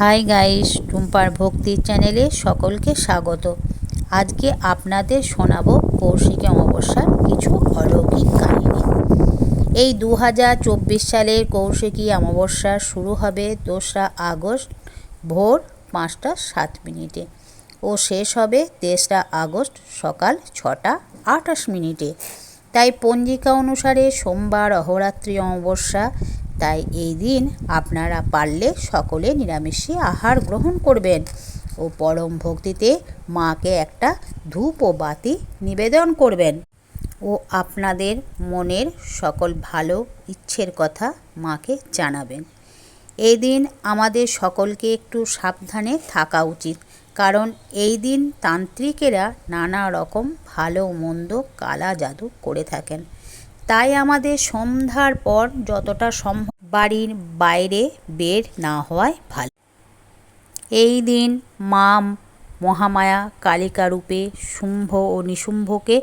Hi guys, টুম্পার ভক্তি চ্যানেলে সকলকে স্বাগত। আজকে আপনাদের শোনাবো কৌশিকী অমাবস্যার কিছু অলৌকিক কাহিনী। এই দু হাজার চব্বিশ সালের কৌশিকী অমাবস্যা শুরু হবে দোসরা আগস্ট ভোর পাঁচটা সাত মিনিটে ও শেষ হবে তেসরা আগস্ট সকাল ছটা আটাশ মিনিটে। তাই পঞ্জিকা অনুসারে সোমবার অহরাত্রি অমাবস্যা তাই এই দিন আপনারা পারলে সকলে নিরামিষে আহার গ্রহণ করবেন ও পরম ভক্তিতে মাকে একটা ধূপ ও বাতি নিবেদন করবেন। ও আপনাদের মনের সকল ভালো ইচ্ছের কথা মাকে জানাবেন। এই দিন আমাদের সকলকে একটু সাবধানে থাকা উচিত, কারণ এই দিন তান্ত্রিকেরা নানা রকম ভালো মন্দ কালা জাদু করে থাকেন। তাই আমাদের সন্ধ্যার পর যতটা সম্ভব বাড়ির বাইরে বের না হওয়ায় ভালো। এই দিন মাম মহামায়া কালিকা রূপে শুম্ভ ও নিশুম্ভকে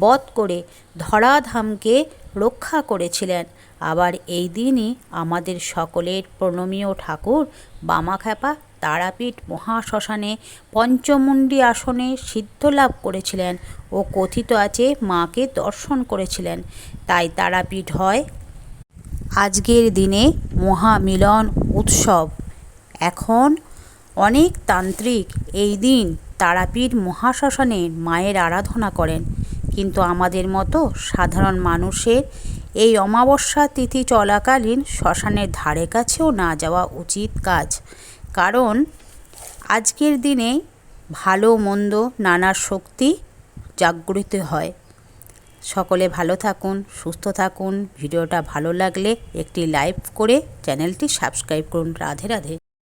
বধ করে ধরাধামকে রক্ষা করেছিলেন। আবার এই দিনই আমাদের সকলের প্রণমীয় ঠাকুর বামাখ্যাপা তারাপীঠ মহাশ্মশানে পঞ্চমুণ্ডী আসনে সিদ্ধলাভ করেছিলেন ও কথিত আছে মাকে দর্শন করেছিলেন। তাই তারাপীঠ হয় আজকের দিনে মহামিলন উৎসব। এখন অনেক তান্ত্রিক এই দিন তারাপীঠ মহাশ্মশানে মায়ের আরাধনা করেন। কিন্তু আমাদের মতো সাধারণ মানুষের এই অমাবস্যা তিথি চলাকালীন শ্মশানের ধারে কাছেও না যাওয়া উচিত কাজ। কারণ আজকের দিনে ভালো মন্দ নানা শক্তি জাগ্রত হয়। সকলে ভালো থাকুন, সুস্থ থাকুন। ভিডিওটা ভালো লাগলে একটি লাইক করে চ্যানেলটি সাবস্ক্রাইব করুন। রাধে রাধে।